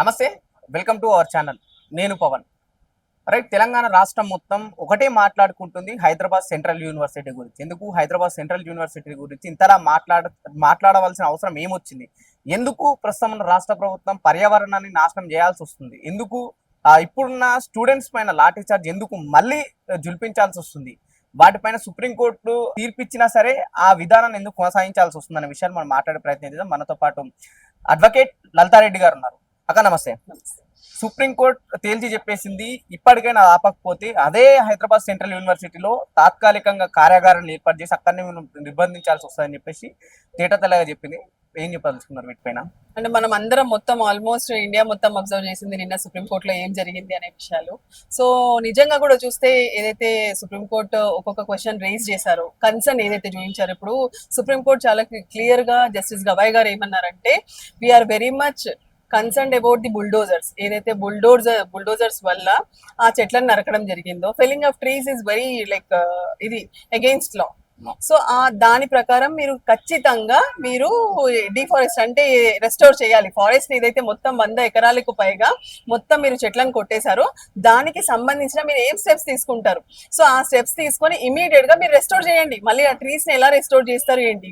నమస్తే welcome to our channel. నేను Pawan. Right Telangana రాష్ట్రం మొత్తం ఒకటే మాట్లాడుకుంటుంది హైదరాబాద్ సెంట్రల్ యూనివర్సిటీ గురించి. ఎందుకు హైదరాబాద్ సెంట్రల్ యూనివర్సిటీ గురించి ఇంతలా మాట్లాడ మాట్లాడవలసిన అవసరం ఏమొచ్చింది? ఎందుకు ప్రస్తుతం రాష్ట్ర ప్రభుత్వం పర్యావరణాన్ని నాశనం చేయాల్సి వస్తుంది? ఎందుకు ఇప్పుడున్న స్టూడెంట్స్ పైన లాఠీ చార్జ్ ఎందుకు మళ్ళీ జుల్పించాల్సి వస్తుంది? వాటిపైన సుప్రీంకోర్టు తీర్పిచ్చినా సరే ఆ విధానాన్ని ఎందుకు కొనసాగించాల్సి వస్తుంది అనే మనం మాట్లాడే ప్రయత్నం చేద్దాం. మనతో పాటు అడ్వకేట్ లలితారెడ్డి గారు ఉన్నారు. అక్క నమస్తే. సుప్రీంకోర్టు తేల్చి చెప్పేసింది ఇప్పటికైనా ఆపకపోతే అదే హైదరాబాద్ సెంట్రల్ యూనివర్సిటీలో తాత్కాలికంగా కార్యాగారాన్ని ఏర్పాటు చేసి అక్కడనే మనం నిర్బంధించాల్సి వస్తుందని చెప్పేసి తేటతెల్లగా చెప్పింది. ఏం చెప్పదలుచుకున్నారు వీటిపైన? అంటే మనం అందరం మొత్తం ఆల్మోస్ట్ ఇండియా మొత్తం అబ్జర్వ్ చేసింది నిన్న సుప్రీంకోర్టులో ఏం జరిగింది అనే విషయాలు. సో నిజంగా కూడా చూస్తే ఏదైతే సుప్రీంకోర్టు ఒక్కొక్క క్వశ్చన్ రేజ్ చేశారో కన్సర్న్ ఏదైతే చూపించారు ఇప్పుడు సుప్రీంకోర్టు చాలా క్లియర్గా జస్టిస్ గవాయ్ గారు ఏమన్నారంటే we are very much concern about the bulldozers ఏదైతే బుల్డోజర్ బుల్డోజర్స్ వల్ల ఆ చెట్లను నరకడం జరిగిందో felling of trees is very like ఇది అగెయిన్స్ట్ లా సో ఆ దాని ప్రకారం మీరు ఖచ్చితంగా మీరు డిఫారెస్ట్ అంటే రెస్టోర్ చేయాలి. ఫారెస్ట్ ఏదైతే మొత్తం వంద ఎకరాలకు పైగా మొత్తం మీరు చెట్లను కొట్టేశారో దానికి సంబంధించిన మీరు ఏం స్టెప్స్ తీసుకుంటారు? సో ఆ స్టెప్స్ తీసుకొని ఇమీడియట్గా మీరు రెస్టోర్ చేయండి. మళ్ళీ ఆ ట్రీస్ని ఎలా రెస్టోర్ చేస్తారు ఏంటి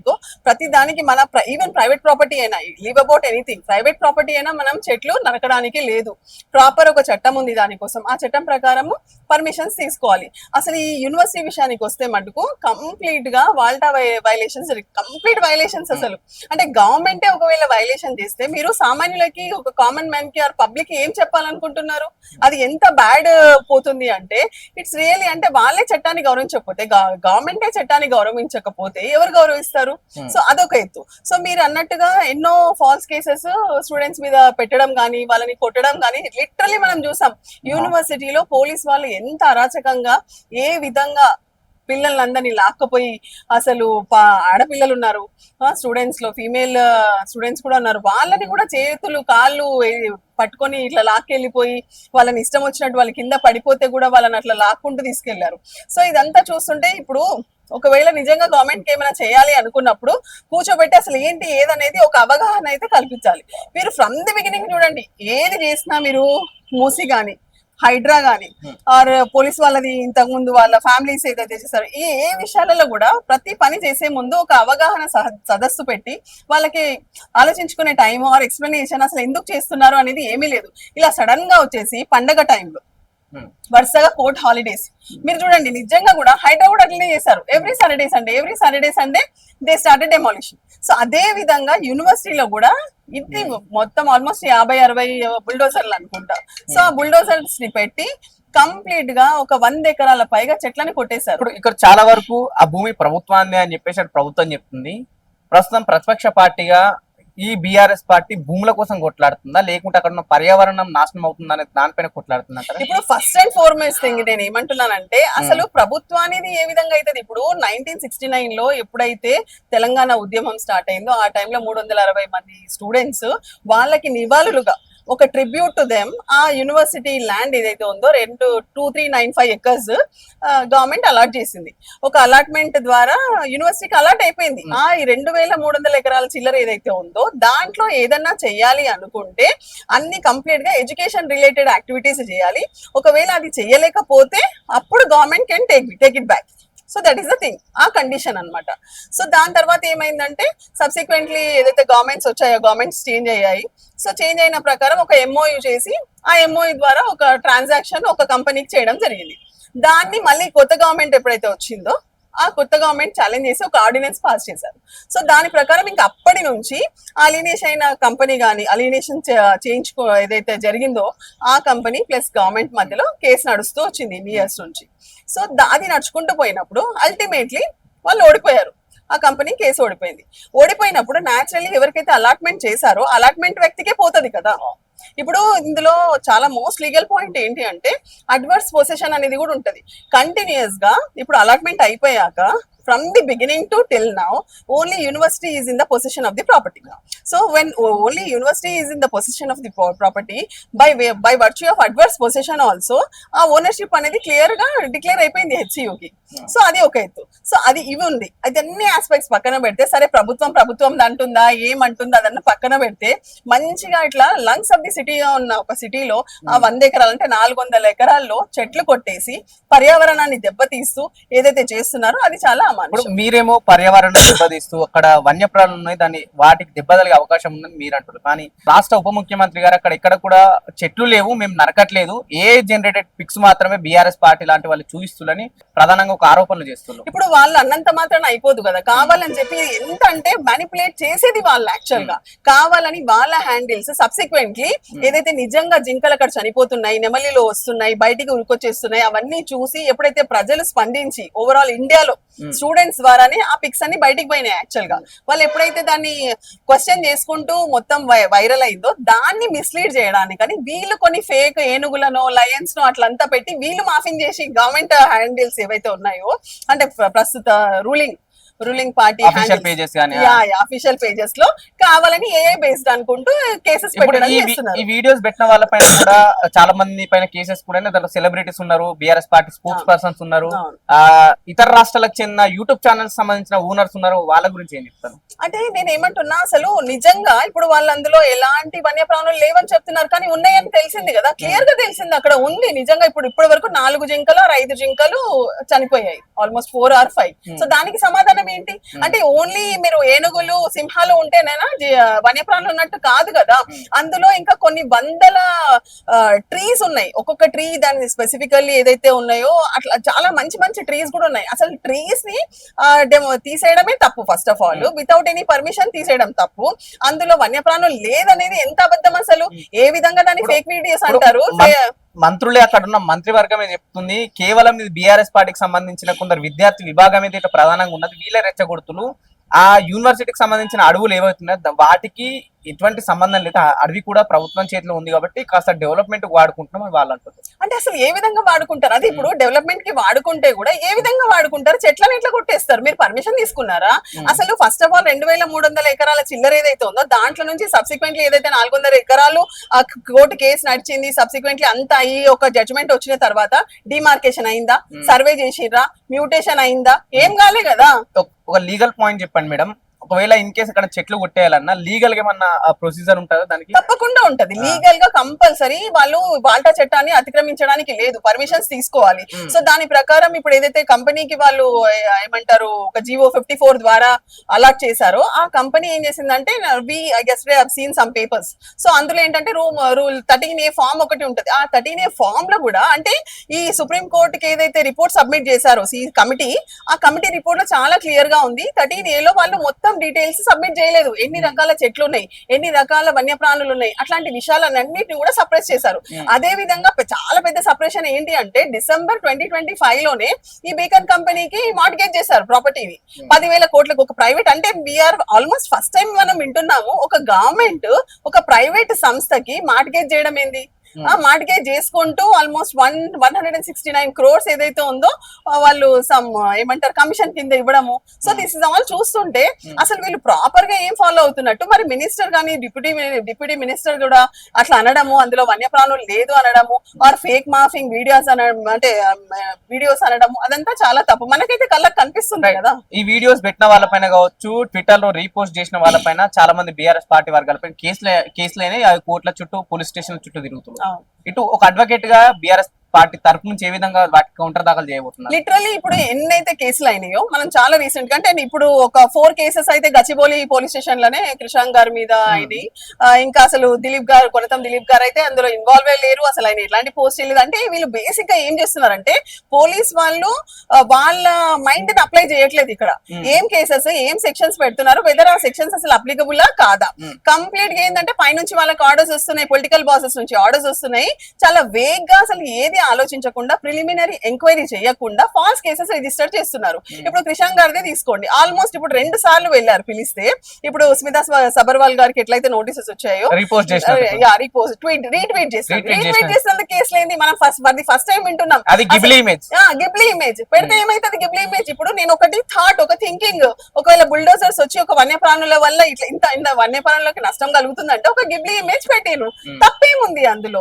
ప్రతి దానికి మన ఈవెన్ ప్రైవేట్ ప్రాపర్టీ అయినా leave about anything private property అయినా మనం చెట్లు నరకడానికి లేదు. ప్రాపర్ ఒక చట్టం ఉంది దానికోసం. ఆ చట్టం ప్రకారము పర్మిషన్స్ తీసుకోవాలి. అసలు ఈ యూనివర్సిటీ విషయానికి వస్తే మటుకు కంప్లీట్ గా వాల్టా వైలేషన్స్ కంప్లీట్ వైలేషన్స్ అసలు. అంటే గవర్నమెంటే ఒకవేళ వైలేషన్ చేస్తే మీరు సామాన్యులకి ఒక కామన్ మ్యాన్కి ఆర్ పబ్లిక్ ఏం చెప్పాలనుకుంటున్నారు? అది ఎంత బ్యాడ్ పోతుంది అంటే ఇట్స్ రియలీ అంటే వాళ్ళే చట్టాన్ని గౌరవించకపోతే గవర్నమెంటే చట్టాన్ని గౌరవించకపోతే ఎవరు గౌరవిస్తారు? Hmm. సో అదొక ఎత్తు. సో మీరు అన్నట్టుగా ఎన్నో ఫాల్స్ కేసెస్ స్టూడెంట్స్ మీద పెట్టడం కానీ వాళ్ళని కొట్టడం కానీ లిటరలీ మనం చూసాం. యూనివర్సిటీలో పోలీస్ వాళ్ళు ఎంత అరాచకంగా ఏ విధంగా పిల్లలందరినీ లాక్కపోయి అసలు పా- ఆడపిల్లలు ఉన్నారు స్టూడెంట్స్లో ఫీమేల్ స్టూడెంట్స్ కూడా ఉన్నారు. వాళ్ళని కూడా చేతులు కాళ్ళు పట్టుకొని ఇట్లా లాక్కెళ్ళిపోయి వాళ్ళని ఇష్టం వచ్చినట్టు వాళ్ళ కింద పడిపోతే కూడా వాళ్ళని అట్లా లాక్కుంటూ తీసుకెళ్ళారు. సో ఇదంతా చూస్తుంటే ఇప్పుడు ఒకవేళ నిజంగా గవర్నమెంట్కి ఏమైనా చేయాలి అనుకున్నప్పుడు కూర్చోబెట్టి అసలు ఏంటి ఏదనేది ఒక అవగాహన అయితే కల్పించాలి. మీరు ఫ్రమ్ ది బిగినింగ్ చూడండి ఏది చేసినా మీరు మూసి కానీ హైడ్రా గాని ఆర్ పోలీస్ వాళ్ళది ఇంతకు ముందు వాళ్ళ ఫ్యామిలీస్ ఏదైతే చేస్తారో ఈ ఏ విషయాలలో కూడా ప్రతి పని చేసే ముందు ఒక అవగాహన సదస్సు పెట్టి వాళ్ళకి ఆలోచించుకునే టైం ఆర్ ఎక్స్ప్లెనేషన్ అసలు ఎందుకు చేస్తున్నారు అనేది ఏమీ లేదు ఇలా సడన్గా వచ్చేసి పండగ టైంలో Hmm. వరుసగా కోర్ట్ హాలిడేస్. మీరు చూడండి నిజంగా కూడా హైదరాబాద్ అట్లనే చేశారు. Every Saturday Sunday every Saturday Sunday they started demolition so అదే విధంగా యూనివర్సిటీలో కూడా ఇది మొత్తం ఆల్మోస్ట్ యాభై అరవై బుల్డోజర్లు అనుకుంటా. సో ఆ బుల్డోజర్స్ని పెట్టి కంప్లీట్గా ఒక వంద ఎకరాల పైగా చెట్లని కొట్టేశారు. ఇప్పుడు ఇక్కడ చాలా వరకు ఆ భూమి ప్రభుత్వాన్ని అని చెప్పేసి ప్రభుత్వం చెప్తుంది. ప్రస్తుతం ప్రతిపక్ష పార్టీగా ఈ బీఆర్ఎస్ పార్టీ భూముల కోసం కొట్లాడుతుందా? లేకుంటే అక్కడ ఉన్న పర్యావరణం నాశనం అవుతుందా అనే దానిపైన కొట్లాడుతుందంటారా? ఇప్పుడు ఫస్ట్ అండ్ ఫార్మోస్ట్ థింగ్ నేను ఏమంటున్నానంటే అసలు ప్రభుత్వానికి ఏ విధంగా అవుతుంది ఇప్పుడు నైన్టీన్ సిక్స్టీ నైన్లో ఎప్పుడైతే తెలంగాణ ఉద్యమం స్టార్ట్ అయిందో ఆ టైంలో మూడు వందల అరవై మంది స్టూడెంట్స్ వాళ్ళకి నివాళులుగా ఒక ట్రిబ్యూట్ టు దెమ్ ఆ యూనివర్సిటీ ల్యాండ్ ఏదైతే ఉందో రెండు two three nine five acres government allot చేసింది. ఒక అలాట్మెంట్ ద్వారా యూనివర్సిటీకి అలాట్ అయిపోయింది. ఆ ఈ రెండు వేల మూడు వందల ఎకరాల చిల్లర ఏదైతే ఉందో దాంట్లో ఏదన్నా చెయ్యాలి అనుకుంటే అన్ని కంప్లీట్గా ఎడ్యుకేషన్ రిలేటెడ్ యాక్టివిటీస్ చేయాలి. ఒకవేళ అది చేయలేకపోతే అప్పుడు government can take take it back so that is the thing ఆ కండిషన్ అన్నమాట. సో దాని తర్వాత ఏమైందంటే సబ్సిక్వెంట్లీ ఏదైతే గవర్నమెంట్స్ వచ్చాయో గవర్నమెంట్స్ చేంజ్ అయ్యాయి. సో చేంజ్ అయిన ప్రకారం ఒక ఎంఓయూ చేసి ఆ ఎంఓయూ ద్వారా ఒక ట్రాన్సాక్షన్ ఒక కంపెనీకి చేయడం జరిగింది. దాన్ని మళ్ళీ కొత్త గవర్నమెంట్ ఎప్పుడైతే వచ్చిందో ఆ కొత్త గవర్నమెంట్ ఛాలెంజ్ చేసి ఒక ఆర్డినెన్స్ పాస్ చేశారు. సో దాని ప్రకారం ఇంకా అప్పటి నుంచి అలీనేష్ అయిన కంపెనీ కానీ అలీనేషన్ చేయించుకో ఏదైతే జరిగిందో ఆ కంపెనీ ప్లస్ గవర్నమెంట్ మధ్యలో కేసు నడుస్తూ వచ్చింది ఇన్ని ఇయర్స్ నుంచి. సో అది నడుచుకుంటూ పోయినప్పుడు అల్టిమేట్లీ వాళ్ళు ఓడిపోయారు. ఆ కంపెనీ కేసు ఓడిపోయింది. ఓడిపోయినప్పుడు న్యాచురల్లీ ఎవరికైతే అలాట్మెంట్ చేశారో అలాట్మెంట్ వ్యక్తికే పోతుంది కదా. ఇప్పుడు ఇందులో చాలా మోస్ట్ లీగల్ పాయింట్ ఏంటి అంటే అడ్వర్స్ పొసెషన్ అనేది కూడా ఉంటుంది. కంటిన్యూస్గా ఇప్పుడు అలాట్మెంట్ అయిపోయాక from the beginning to till now only university is in the possession of the property so when only university is in the possession of the property by by virtue of adverse possession also ఆ ownership అనేది క్లియర్గా declare అయిపోయింది హెచ్సియుకి so అది ఒక ఎత్తు so అది ఇవి ఉంది. అయితే అన్ని ఆస్పెక్ట్స్ పక్కన పెడితే సరే ప్రభుత్వం ప్రభుత్వం అంటుందా ఏమంటుందా అదన్న పక్కన పెడితే మంచిగా ఇట్లా లంగ్స్ ఆఫ్ ది సిటీగా ఉన్న ఒక సిటీలో ఆ వంద ఎకరాలు అంటే నాలుగు వందల ఎకరాల్లో చెట్లు కొట్టేసి పర్యావరణాన్ని దెబ్బతీస్తూ ఏదైతే చేస్తున్నారో అది చాలా ఇప్పుడు మీరేమో పర్యావరణం దెబ్బతీస్తూ అక్కడ వన్యప్రాణులు ఉన్నాయి దాన్ని వాటికి దెబ్బతలిగే అవకాశం ఉందని మీరు అంటారు కానీ రాష్ట్ర ఉప ముఖ్యమంత్రి గారు అక్కడ ఎక్కడ కూడా చెట్లు లేవు మేము నరకట్లేదు. ఏ జనరేటెడ్ పిక్స్ మాత్రమే బీఆర్ఎస్ పార్టీ లాంటి వాళ్ళు చూపిస్తులని ప్రధానంగా ఒక ఆరోపణలు చేస్తున్నారు. ఇప్పుడు వాళ్ళు అన్నంత మాత్రం అయిపోదు కదా. కావాలని చెప్పి ఎంత అంటే మ్యానిపులేట్ చేసేది వాళ్ళు యాక్చువల్గా. కావాలని వాళ్ళ హ్యాండిల్స్ సబ్సిక్వెంట్లీ ఏదైతే నిజంగా జింకలు అక్కడ చనిపోతున్నాయి నెమలిలో వస్తున్నాయి బయటికి ఉరికొచ్చేస్తున్నాయి అవన్నీ చూసి ఎప్పుడైతే ప్రజలు స్పందించి ఓవరాల్ ఇండియాలో స్టూడెంట్స్ ద్వారానే ఆ పిక్స్ అన్ని బయటికి పోయినాయి యాక్చువల్గా. వాళ్ళు ఎప్పుడైతే దాన్ని క్వశ్చన్ చేసుకుంటూ మొత్తం వైరల్ అయిందో దాన్ని మిస్లీడ్ చేయడానికి కానీ వీళ్ళు కొన్ని ఫేక్ ఏనుగులను లయన్స్ను అట్లంతా పెట్టి వీళ్ళు మాఫింగ్ చేసి గవర్నమెంట్ హ్యాండిల్స్ ఏవైతే ఉన్నాయో అంటే ప్ర- ప్రస్తుత రూలింగ్ రూలింగ్ పార్టీ అఫీషియల్ పేజెస్లో కావాలని ఏఐ బేస్డ్ అనుకుంటూ కేసెస్ ఈ వీడియోస్ పెట్టిన వాళ్ళపైన కూడా చాలా మంది పైన కేసెస్ కూడా. దాంట్లో సెలబ్రిటీస్ ఉన్నారు బీఆర్ఎస్ పార్టీ స్పోర్ట్స్ పర్సన్స్ ఉన్నారు. ఆ ఇతర రాష్ట్రాలకు చెందిన యూట్యూబ్ ఛానల్స్ సంబంధించిన ఓనర్స్ ఉన్నారు. వాళ్ళ గురించి ఏం చెప్తాను అంటే నేను ఏమంటున్నా అసలు నిజంగా ఇప్పుడు వాళ్ళు అందులో ఎలాంటి వన్యప్రాణులు లేవని చెప్తున్నారు. కానీ ఉన్నాయని తెలిసింది కదా. క్లియర్గా తెలిసింది అక్కడ ఉంది. నిజంగా ఇప్పుడు ఇప్పటి వరకు నాలుగు జింకలు ఐదు జింకలు చనిపోయాయి. Almost four or five so దానికి సమాధానం ఏంటి? అంటే ఓన్లీ మీరు ఏనుగులు సింహాలు ఉంటేనేనా వన్యప్రాణులు ఉన్నట్టు కాదు కదా. అందులో ఇంకా కొన్ని వందల ట్రీస్ ఉన్నాయి. ఒక్కొక్క ట్రీ దాని స్పెసిఫికల్లీ ఏదైతే ఉన్నాయో అట్లా చాలా మంచి మంచి ట్రీస్ కూడా ఉన్నాయి. అసలు ట్రీస్ని తీసేయడమే తప్పు first of all without any permission తీసేయడం తప్పు. అందులో వన్యప్రాణులు లేదనేది ఎంత అబద్ధం అసలు? ఏ విధంగా దాన్ని ఫేక్ వీడియోస్ అంటారు? మంత్రులే అక్కడ ఉన్న మంత్రివర్గమే చెప్తుంది? కేవలం ఇది బీఆర్ఎస్ పార్టీకి సంబంధించిన కొందరు విద్యార్థి విభాగం అయితే ఇట్లా ప్రధానంగా ఉన్నది వీళ్ళే రెచ్చగొడుతులు. ఆ యూనివర్సిటీకి సంబంధించిన అడవులు ఏవైతున్నాయో వాటికి ఎటువంటి సంబంధం లేదు. అడవి కూడా ప్రభుత్వం చేతిలో ఉంది కాబట్టి కాస్త డెవలప్మెంట్ వాడుకుంటున్నాం అని వాళ్ళు అంటున్నారు. అంటే అసలు ఏ విధంగా వాడుకుంటారు? అది ఇప్పుడు డెవలప్మెంట్కి వాడుకుంటే కూడా ఏ విధంగా వాడుకుంటారు? చెట్లను ఎట్లా కొట్టేస్తారు? మీరు పర్మిషన్ తీసుకున్నారా? అసలు ఫస్ట్ ఆఫ్ ఆల్ రెండు వేల మూడు వందల ఎకరాల చిల్లర ఏదైతే ఉందో దాంట్లో నుంచి సబ్సిక్వెంట్లీ ఏదైతే నాలుగు వందల ఎకరాలు ఆ కోర్టు కేసు నడిచింది సబ్సిక్వెంట్లీ అంతా అయ్యి ఒక జడ్జ్మెంట్ వచ్చిన తర్వాత డిమార్కేషన్ అయిందా? సర్వే చేసిర్రా? మ్యూటేషన్ అయిందా? ఏం కాలే కదా? ఒక లీగల్ పాయింట్ చెప్పండి మేడం. ఒకవేళ ఇన్ కేసు అక్కడ చెట్లు కొట్టేయాలన్నా లీగల్గా ఏమన్నా ప్రొసీజర్ ఉంటుందా దానికి? తప్పకుండా ఉంటది. లీగల్గా కంపల్సరీ వాళ్ళు వాల్టా చట్టాన్ని అతిక్రమించడానికి లేదు. పర్మిషన్స్ తీసుకోవాలి. సో దాని ప్రకారం ఇప్పుడు ఏదైతే కంపెనీకి వాళ్ళు ఏమంటారు ఒక జీవో ఫిఫ్టీ ఫోర్ ద్వారా అలాట్ చేశారో ఆ కంపెనీ ఏం చేసిందంటే we I guess seen some papers so అందులో ఏంటంటే room rule thirteen A form ఒకటి ఉంటది. ఆ థర్టీన్ ఏ ఫామ్లో కూడా అంటే ఈ సుప్రీం కోర్టుకి ఏదైతే రిపోర్ట్ సబ్మిట్ చేశారో సి కమిటీ ఆ కమిటీ రిపోర్ట్లో చాలా క్లియర్గా ఉంది. థర్టీన్ ఏ లో వాళ్ళు మొత్తం డీటెయిల్స్ సబ్మిట్ చేయలేదు. ఎన్ని రకాల చెట్లు ఉన్నాయి ఎన్ని రకాల వన్యప్రాణులు ఉన్నాయి అట్లాంటి విషయాలన్నింటినీ కూడా సప్రెస్ చేశారు. అదే విధంగా చాలా పెద్ద సపరేషన్ ఏంటి అంటే డిసెంబర్ ట్వంటీ ట్వంటీ ఫైవ్లోనే ఈ బీకన్ కంపెనీకి మార్టిగేజ్ చేశారు ప్రాపర్టీని పదివేల కోట్లకు ఒక ప్రైవేట్ అంటే వీఆర్ ఆల్మోస్ట్ ఫస్ట్ టైం మనం వింటున్నాము ఒక గవర్నమెంట్ ఒక ప్రైవేట్ సంస్థకి మార్టిగేజ్ చేయడం ఏంది? ఆ మార్టిగేజ్ చేసుకుంటూ almost one one hundred and sixty nine crores ఏదైతే ఉందో వాళ్ళు సమ్ ఏమంటారు కమిషన్ కింద ఇవ్వడము. సో దిస్ ఇస్ ఆల్ చూస్తుంటే అసలు వీళ్ళు ప్రాపర్గా ఏం ఫాలో అవుతున్నట్టు మరి మినిస్టర్ కానీ డిప్యూటీ డిప్యూటీ మినిస్టర్ కూడా అట్లా అనడము అందులో వన్యప్రాణులు లేదు అనడము ఆర్ ఫేక్ మాఫింగ్ వీడియోస్ అనడం అంటే వీడియోస్ అనడము అదంతా చాలా తప్పు. మనకైతే కళ్ళకి కనిపిస్తుంది కదా. ఈ వీడియోస్ పెట్టిన వాళ్ళపైన కావచ్చు ట్విట్టర్లో రీపోస్ట్ చేసిన వాళ్ళపైన చాలా మంది బీఆర్ఎస్ పార్టీ వర్గాలపైన కేసులు కేసులైనా కోర్టుల చుట్టూ పోలీస్ స్టేషన్ చుట్టూ తిరుగుతున్నారు. ఇటు ఒక అడ్వకేట్గా బీఆర్ఎస్ పార్టీ తరపు నుంచి ఏ విధంగా వాటికి కౌంటర్ దాఖలు చేయబోతున్నారు? లిటరల్లీ ఇప్పుడు ఎన్నైతే కేసులు అయినాయో మనం చాలా రీసెంట్గా అంటే ఇప్పుడు ఒక ఫోర్ కేసెస్ అయితే గచ్చిబౌలి పోలీస్ స్టేషన్లోనే కృషాంక్ గారి మీద అయినాయి. ఆ, ఇంకా అసలు దిలీప్ గారు కొనతం దిలీప్ గారు అయితే అందులో ఇన్వాల్వ్ లేరు. అసలు ఆయన ఎలాంటి పోస్ట్ చేయలేదు. అంటే వీళ్ళు బేసిక్గా ఏం చేస్తున్నారంటే పోలీస్ వాళ్ళు వాళ్ళ మైండ్ని అప్లై చేయట్లేదు ఇక్కడ. ఏం కేసెస్ ఏం సెక్షన్స్ పెడుతున్నారు వెదర్ ఆ సెక్షన్స్ అసలు అప్లికబుల్ కాదా? కంప్లీట్గా ఏంటంటే పైనుంచి వాళ్ళకి ఆర్డర్స్ వస్తున్నాయి పొలిటికల్ బాసెస్ నుంచి ఆర్డర్స్ వస్తున్నాయి. చాలా వేగ్గా అసలు ఏది ఆలోచించకుండా ప్రిలిమినరీ ఎంక్వైరీ చేయకుండా ఫాల్స్ కేసెస్ రిజిస్టర్ చేస్తున్నారు. ఇప్పుడు క్రిషాంక్ గారిదే తీసుకోండి. ఆల్మోస్ట్ ఇప్పుడు రెండు సార్లు వెళ్ళారు పిలిస్తే ఇప్పుడు స్మితా సబర్వాల్ గారికి ఎట్లయితే నోటీసెస్ వచ్చాయో రీపోస్ట్ ట్వీట్ రీట్వీట్ చేస్తారు. Retweet రీట్వీట్ చేసినారు. చేసినంత కేసులు ఏంది మనం ఫస్ట్ ఫస్ట్ టైం వింటున్నాం. అది గిబ్లీ ఇమేజ్ గిబ్లీ ఇమేజ్ పెడితే ఏమైతుంది గిబ్లీ ఇమేజ్ ఇప్పుడు నేను ఒకటి థాట్ ఒక థింకింగ్ ఒకవేళ బుల్డోజర్స్ వచ్చి ఒక వన్యప్రాణుల వల్ల ఇట్లా ఇంత ఇంత వన్యప్రాణులకి నష్టం కలుగుతుందంటే ఒక గిబ్లీ ఇమేజ్ పెట్టాను తప్పేముంది అందులో?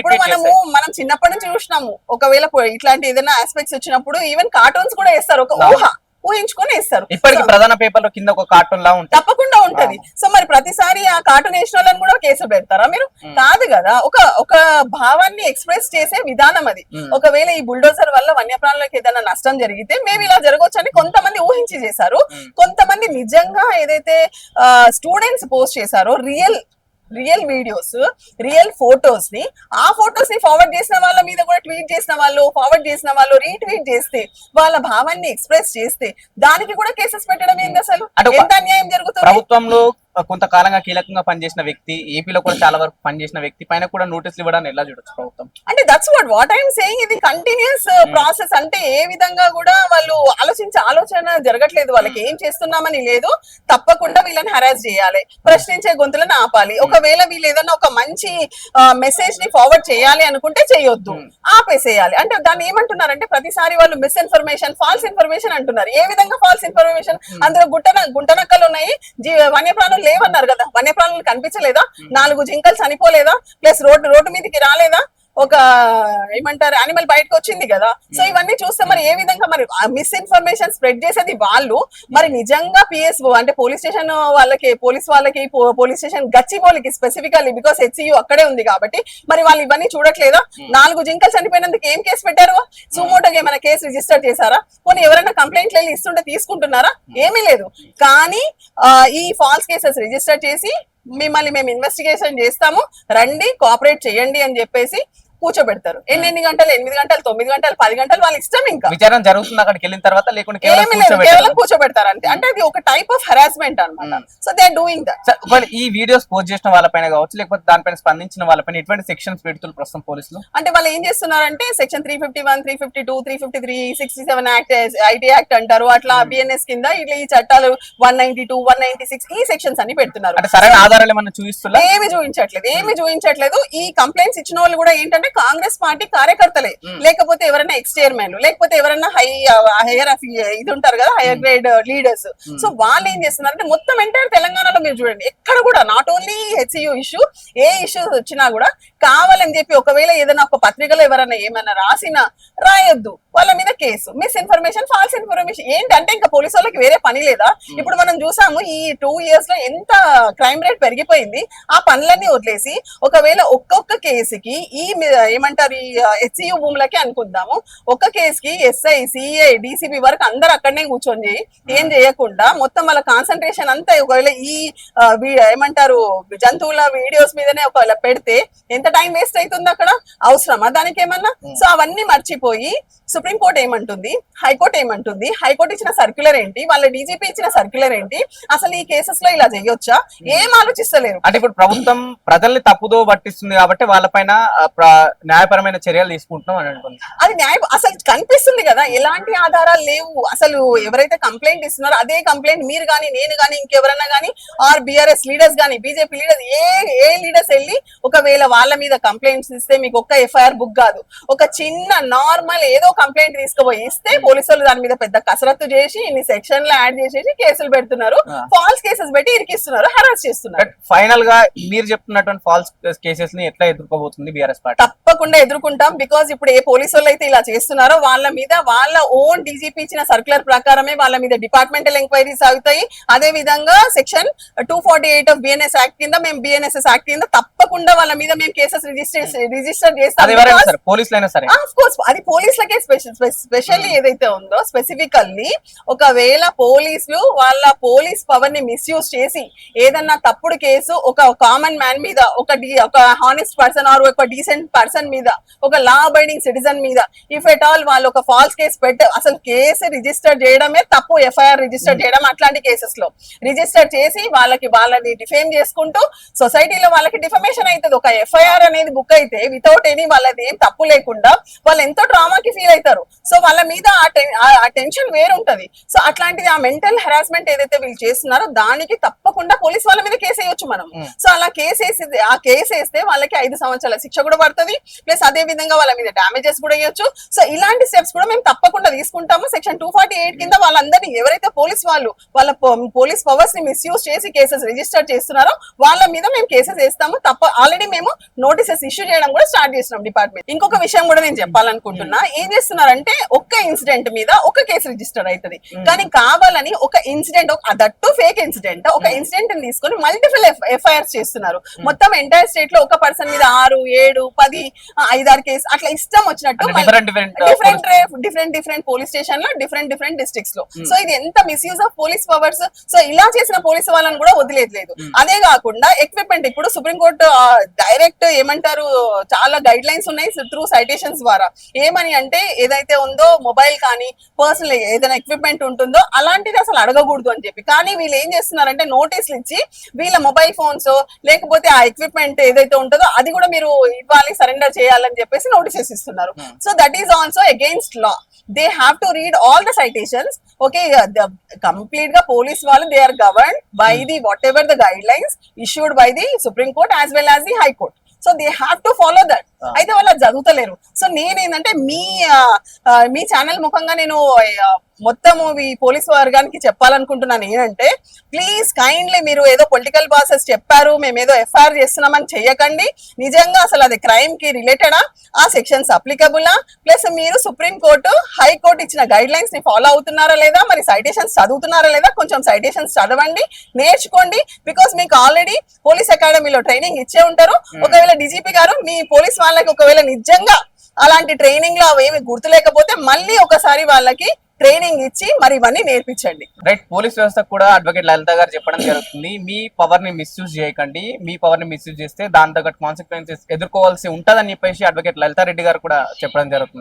ఇప్పుడు మనము మనం చిన్నప్పటి నుంచి చూసినాము. ఒకవేళ ఇట్లాంటి ఏదైనా ఆస్పెక్ట్స్ వచ్చినప్పుడు ఈవెన్ కార్టూన్స్ కూడా వేస్తారు. ఒక ఊహ ఊహించుకొని వేస్తారు. ఇప్పటికి ప్రధాన పేపర్లో కింద ఒక కార్టూన్ లా ఉంటుంది. తప్పకుండా ఉంటది. సో మరి ప్రతిసారి ఆ కార్టూన్ వేసిన వాళ్ళని కూడా కేసులు పెడతారా మీరు? కాదు కదా. ఒక ఒక భావాన్ని ఎక్స్ప్రెస్ చేసే విధానం అది. ఒకవేళ ఈ బుల్డోజర్ వల్ల వన్యప్రాణులకు ఏదైనా నష్టం జరిగితే మేము ఇలా జరగవచ్చు అని కొంతమంది ఊహించి చేశారు. కొంతమంది నిజంగా ఏదైతే స్టూడెంట్స్ పోస్ట్ చేశారో రియల్ రియల్ వీడియోస్ రియల్ ఫోటోస్ని ఆ ఫోటోస్ని ఫార్వర్డ్ చేసిన వాళ్ళ మీద కూడా ట్వీట్ చేసిన వాళ్ళు ఫార్వర్డ్ చేసిన వాళ్ళు రీట్వీట్ చేస్తే వాళ్ళ భావాన్ని ఎక్స్ప్రెస్ చేస్తే దానికి కూడా కేసెస్ పెట్టడం ఏంది అసలు? ఎంత అన్యాయం జరుగుతుంది? ప్రభుత్వంలో కొంతకాలంగా కీలకంగా పనిచేసిన వ్యక్తి ఏపీలో కూడా చాలా వరకు పనిచేసిన వ్యక్తి పైన కూడా నోటీసులు ఇవ్వడాన్ని ఎలా చూడొచ్చు ప్రభుత్వం? అంటే that's what what I'm saying ఇది కంటిన్యూస్ ప్రాసెస్ అంటే ఏ విధంగా కూడా వాళ్ళు ఆలోచించే ఆలోచన జరగట్లేదు. వాళ్ళకి ఏం చేస్తున్నామని లేదు. తప్పకుండా వీళ్ళని హరాస్ చేయాలి. ప్రశ్నించే గొంతులను ఆపాలి. ఒకవేళ వీళ్ళు ఏదైనా ఒక మంచి మెసేజ్ని ఫార్వర్డ్ చేయాలి అనుకుంటే చేయొద్దు. ఆపేసేయాలి. అంటే దాన్ని ఏమంటున్నారంటే ప్రతిసారి వాళ్ళు మిస్ఇన్ఫర్మేషన్ ఫాల్స్ ఇన్ఫర్మేషన్ అంటున్నారు. ఏ విధంగా ఫాల్స్ ఇన్ఫర్మేషన్ అందులో గుట్టన గుంటనక్కలు ఉన్నాయి. జీ- వన్యప్రాణులు లేవన్నారు కదా. వన్యప్రాణులు కనిపించలేదా? నాలుగు జింకలు చనిపోలేదా? ప్లస్ రోడ్డు రోడ్డు మీదకి రాలేదా? ఒక ఏమంటారు అనిమల్ బయటకు వచ్చింది కదా. సో ఇవన్నీ చూస్తే మరి ఏ విధంగా మరి మిస్ఇన్ఫర్మేషన్ స్ప్రెడ్ చేసేది వాళ్ళు? మరి నిజంగా పిఎస్ఓ అంటే పోలీస్ స్టేషన్ వాళ్ళకి పోలీస్ వాళ్ళకి పో- పోలీస్ స్టేషన్ గచ్చిబౌలికి స్పెసిఫికల్లీ బికాస్ హెచ్సియు అక్కడే ఉంది కాబట్టి మరి వాళ్ళు ఇవన్నీ చూడట్లేదా? నాలుగు జింకలు చనిపోయినందుకు ఏం కేసు పెట్టారు? సుమోటోకి ఏమైనా కేసు రిజిస్టర్ చేశారా? పోనీ ఎవరైనా కంప్లైంట్లు వెళ్ళి ఇస్తుంటే తీసుకుంటున్నారా? ఏమీ లేదు. కానీ ఈ ఫాల్స్ కేసెస్ రిజిస్టర్ చేసి మిమ్మల్ని మేము ఇన్వెస్టిగేషన్ చేస్తాము. రండి కోఆపరేట్ చేయండి అని చెప్పేసి కూర్చోబెడతారు. ఎన్ని ఎన్ని గంటలు? ఎనిమిది గంటలు? తొమ్మిది గంటలు? పది గంటలు? వాళ్ళ ఇష్టం ఇంకా. విచారణ జరుగుతుంది అక్కడికి వెళ్ళిన తర్వాత లేకుంటే కేవలం కూర్చోబెడతారు. అంతే. అంటే అది ఒక టైప్ ఆఫ్ హెరాస్మెంట్ అన్నమాట. సో దే డూయింగ్ దట్ ఈ వీడియోస్ పోస్ట్ చేసిన వాళ్ళపైన కావచ్చు లేకపోతే దానిపైన స్పందించిన వాళ్ళపైన ఎటువంటి సెక్షన్స్ పెడుతున్నారు ప్రస్తుతం పోలీసులు? అంటే వాళ్ళు ఏం చేస్తున్నారంటే section three fifty one three fifty two three fifty three sixty seven act IT act అంటారు అట్లా బిఎన్ఎస్ కింద ఇట్లా ఈ చట్టాలు one ninety two one ninety six ఈ సెక్షన్స్ అన్ని పెడుతున్నారు. అంటే సరైన ఆధారాలు ఏమన్నా చూపిస్తున్నా ఏమి చూపించట్లేదు. ఏమి చూపించట్లేదు. ఈ కంప్లైంట్స్ ఇచ్చిన వాళ్ళు కూడా ఏంటంటే కాంగ్రెస్ పార్టీ కార్యకర్తలే. లేకపోతే ఎవరైనా ఎక్స్ చైర్మన్ లేకపోతే ఎవరైనా హై హైయర్ ఇది ఉంటారు కదా హైయర్ గ్రేడ్ లీడర్స్ సో వాళ్ళు ఏం చేస్తున్నారంటే మొత్తం ఎంటైర్ తెలంగాణలో మీరు చూడండి ఎక్కడ కూడా నాట్ ఓన్లీ హెచ్సియు ఇష్యూ ఏ ఇష్యూస్ వచ్చినా కూడా కావాలని చెప్పి ఒకవేళ ఏదైనా ఒక పత్రికలో ఎవరైనా ఏమైనా రాసినా రాయొద్దు. వాళ్ళ మీద case. Miss information false information ఏంటంటే ఇంకా పోలీసు వాళ్ళకి వేరే పని లేదా? ఇప్పుడు మనం చూసాము ఈ టూ ఇయర్స్లో ఎంత క్రైమ్ రేట్ పెరిగిపోయింది ఆ పనులన్నీ వదిలేసి ఒకవేళ ఒక్కొక్క కేసుకి ఈ ఏమంటారు ఈ హెచ్సియు భూములకి అనుకుందాము. ఒక్క కేసుకి ఎస్ఐ సిఐ డిసిపి వరకు అందరు అక్కడనే కూర్చొని ఏం చేయకుండా మొత్తం వాళ్ళ కాన్సన్ట్రేషన్ అంతా ఒకవేళ ఈ ఏమంటారు జంతువుల వీడియోస్ మీదనే ఒకవేళ పెడితే ఎంత టైం వేస్ట్ అవుతుంది అక్కడ? అవసరమా? దానికి ఏమన్నా? సో అవన్నీ మర్చిపోయి సుప్రీంకోర్టు ఏమంటుంది హైకోర్టు ఏమంటుంది హైకోర్టు ఇచ్చిన సర్క్యులర్ ఏంటి వాళ్ళ డీజీపీ ఇచ్చిన సర్క్యులర్ ఏంటి అసలు ఈ కేసెస్లో ఇలా చేయొచ్చా? ఏం ఆలోచిస్తలేరు. అంటే ఇప్పుడు ప్రభుత్వం ప్రజల్ని తప్పుదో పట్టిస్తుంది కాబట్టి వాళ్ళపైన న్యాయపరమైన చర్యలు తీసుకుంటున్నాం అని అంటుంది అది న్యాయం అసలు కనిపిస్తుంది కదా ఎలాంటి ఆధారాలు లేవు. అసలు ఎవరైతే కంప్లైంట్ ఇస్తున్నారో అదే కంప్లైంట్ మీరు కానీ నేను కానీ ఇంకెవరన్నా కానీ ఆర్ బిఆర్ఎస్ లీడర్స్ కానీ బీజేపీ లీడర్స్ ఏ ఏ లీడర్స్ వెళ్ళి ఒకవేళ వాళ్ళ మీద కంప్లైంట్స్ ఇస్తే మీకు ఒక్క ఎఫ్ఐఆర్ బుక్ కాదు. ఒక చిన్న నార్మల్ ఏదో కంప్లైంట్ తీసుకుపోయి ఇస్తే పోలీసులు దాని మీద పెద్ద కసరత్తు చేసి ఇన్ని సెక్షన్లు యాడ్ చేసేసి కేసులు పెడుతున్నారు. ఫాల్స్ కేసెస్ పెట్టి ఇరికిస్తున్నారు హరాస్ చేస్తున్నారు. ఫైనల్గా మీరు చెప్తున్నటువంటి ఫాల్స్ కేసెస్ని ఎట్లా ఎదుర్కోబోతుంది బీఆర్ఎస్ పార్టీ? తప్పకుండా ఎదుర్కొంటాం. బికాజ్ ఇప్పుడు ఏ పోలీసు వాళ్ళు అయితే ఇలా చేస్తున్నారో వాళ్ళ మీద వాళ్ళ ఓన్ డీజీపీ ఇచ్చిన సర్క్యులర్ ప్రకారమే వాళ్ళ మీద డిపార్ట్మెంటల్ ఎంక్వైరీస్ అవుతాయి అదే విధంగా section two forty eight of BNS act కింద మేము బిఎన్ఎస్ఎస్ యాక్ట్ కింద తప్పకుండా వాళ్ళ మీద మేము కేసెస్ రిజిస్టర్ రిజిస్టర్ చేస్తాం. అది పోలీసులకే స్పెషల్ స్పెషల్లీ ఏదైతే ఉందో స్పెసిఫికల్లీ ఒకవేళ పోలీసులు వాళ్ళ పోలీస్ పవర్ని మిస్యూజ్ చేసి ఏదన్నా తప్పుడు కేసు ఒక కామన్ మ్యాన్ మీద ఒక ఒక హానెస్ట్ పర్సన్ ఆర్ ఒక డీసెంట్ పర్సన్ పర్సన్ మీద ఒక లా అబైడింగ్ సిటిజన్ మీద ఇఫ్ ఎట్ ఆల్ వాళ్ళు ఒక ఫాల్స్ కేసు పెట్ట అసలు కేసు రిజిస్టర్ చేయడమే తప్పు ఎఫ్ఐఆర్ రిజిస్టర్ చేయడం అట్లాంటి కేసెస్లో. రిజిస్టర్ చేసి వాళ్ళకి వాళ్ళని డిఫేమ్ చేసుకుంటూ సొసైటీలో వాళ్ళకి డిఫమేషన్ అవుతుంది ఒక ఎఫ్ఐఆర్ అనేది బుక్ అయితే వితౌట్ ఎనీ వాళ్ళది ఏం తప్పు లేకుండా వాళ్ళు ఎంతో ట్రామాకి ఫీల్ అవుతారు సో వాళ్ళ మీద ఆ టెన్- ఆ- ఆ టెన్షన్ వేరుంటది. సో అట్లాంటిది ఆ మెంటల్ హెరాస్మెంట్ ఏదైతే వీళ్ళు చేస్తున్నారో దానికి తప్పకుండా పోలీస్ వాళ్ళ మీద కేసు వేయొచ్చు మనం. సో అలా కేసు వేసి ఆ కేసు వేస్తే వాళ్ళకి ఐదు సంవత్సరాల శిక్ష కూడా పడుతుంది. ప్లస్ అదే విధంగా వాళ్ళ మీద డామేజెస్ కూడా ఇవ్వచ్చు సో ఇలాంటి స్టెప్స్ కూడా మేము తప్పకుండా తీసుకుంటాము. సెక్షన్ టూ ఫార్టీ ఎయిట్ కింద వాళ్ళందరినీ ఎవరైతే పోలీస్ వాళ్ళు వాళ్ళ పోలీస్ పవర్స్ని మిస్యూజ్ చేసి కేసెస్ రిజిస్టర్ చేస్తున్నారో వాళ్ళ మీద మేము కేసెస్ వేస్తాము. తప్ప ఆల్రెడీ మేము నోటీసెస్ ఇష్యూ చేయడం కూడా స్టార్ట్ చేసినాం డిపార్ట్మెంట్ ఇంకొక విషయం కూడా నేను చెప్పాలనుకుంటున్నా. ఏం చేస్తున్నారంటే ఒక్క ఇన్సిడెంట్ మీద ఒక కేసు రిజిస్టర్ అవుతుంది కానీ కావాలని ఒక ఇన్సిడెంట్ దట్టు ఫేక్ ఇన్సిడెంట్ ఒక ఇన్సిడెంట్ తీసుకొని మల్టిపుల్ ఎఫ్ఐఆర్స్ చేస్తున్నారు. మొత్తం ఎంటైర్ స్టేట్లో ఒక పర్సన్ మీద ఆరు ఏడు పది ఐదారు కేసు అట్లా ఇష్టం వచ్చినట్టు డిఫరెంట్ డిఫరెంట్ డిఫరెంట్ పోలీస్ స్టేషన్లో డిఫరెంట్ డిఫరెంట్ డిస్ట్రిక్ట్స్లో. సో ఇది ఎంత misuse of police powers so ఇలా చేసిన పోలీస్ వాళ్ళని కూడా వదిలేదు అదే కాకుండా ఎక్విప్మెంట్ ఇప్పుడు సుప్రీంకోర్టు డైరెక్ట్ ఏమంటారు చాలా గైడ్ లైన్స్ ఉన్నాయి త్రూ సైటేషన్స్ ద్వారా. ఏమని అంటే ఏదైతే ఉందో మొబైల్ కానీ పర్సనల్ ఏదైనా ఎక్విప్మెంట్ ఉంటుందో అలాంటిది అసలు అడగకూడదు అని చెప్పి. కానీ వీళ్ళు ఏం చేస్తున్నారంటే నోటీసులు ఇచ్చి వీళ్ళ మొబైల్ ఫోన్స్ లేకపోతే ఆ ఎక్విప్మెంట్ ఏదైతే ఉంటుందో అది కూడా మీరు ఇవ్వాలి సరెండర్ చేయాలని చెప్పేసి నోటీసెస్ ఇస్తున్నారు. So that is also against law they have to read all the citations okay కంప్లీట్గా పోలీస్ వాళ్ళు they are govern by the whatever the guidelines issued by the supreme court as well as the high court so they have to follow that. అయితే వాళ్ళు చదువుతలేరు. సో నేనేంటంటే మీ ఆ, ఆ, మీ channel ముఖంగా నేను ఆ, మొత్తము ఈ పోలీసు వర్గానికి చెప్పాలనుకుంటున్నాను ఏంటంటే ప్లీజ్ కైండ్లీ మీరు ఏదో పొలిటికల్ బాసెస్ చెప్పారు మేము ఏదో ఎఫ్ఐఆర్ చేస్తున్నామని చెయ్యకండి. నిజంగా అసలు అది క్రైమ్కి రిలేటెడా ఆ? సెక్షన్స్ అప్లికబులా ప్లస్ మీరు సుప్రీం కోర్టు హైకోర్టు ఇచ్చిన గైడ్ లైన్స్ని ఫాలో అవుతున్నారా లేదా? మరి సైటేషన్స్ చదువుతున్నారా లేదా? కొంచెం సైటేషన్స్ చదవండి నేర్చుకోండి. బికాస్ మీకు ఆల్రెడీ పోలీస్ అకాడమీలో ట్రైనింగ్ ఇచ్చే ఉంటారు. ఒకవేళ డీజీపీ గారు మీ పోలీస్ వాళ్ళకి ఒకవేళ నిజంగా అలాంటి ట్రైనింగ్లో అవేమి గుర్తులేకపోతే మళ్ళీ ఒకసారి వాళ్ళకి ట్రైనింగ్ ఇచ్చి మరి ఇవన్నీ నేర్పించండి. రైట్ పోలీస్ వ్యవస్థ కూడా అడ్వకేట్ లలిత గారు చెప్పడం జరుగుతుంది. మీ పవర్ని మిస్యూజ్ చేయకండి. మీ పవర్ని మిస్యూజ్ చేస్తే దాని తగ్గట్టు కాన్సిక్వెన్సెస్ ఎదుర్కోవాల్సి ఉంటదని చెప్పేసి అడ్వకేట్ లలితా రెడ్డి గారు కూడా చెప్పడం జరుగుతుంది.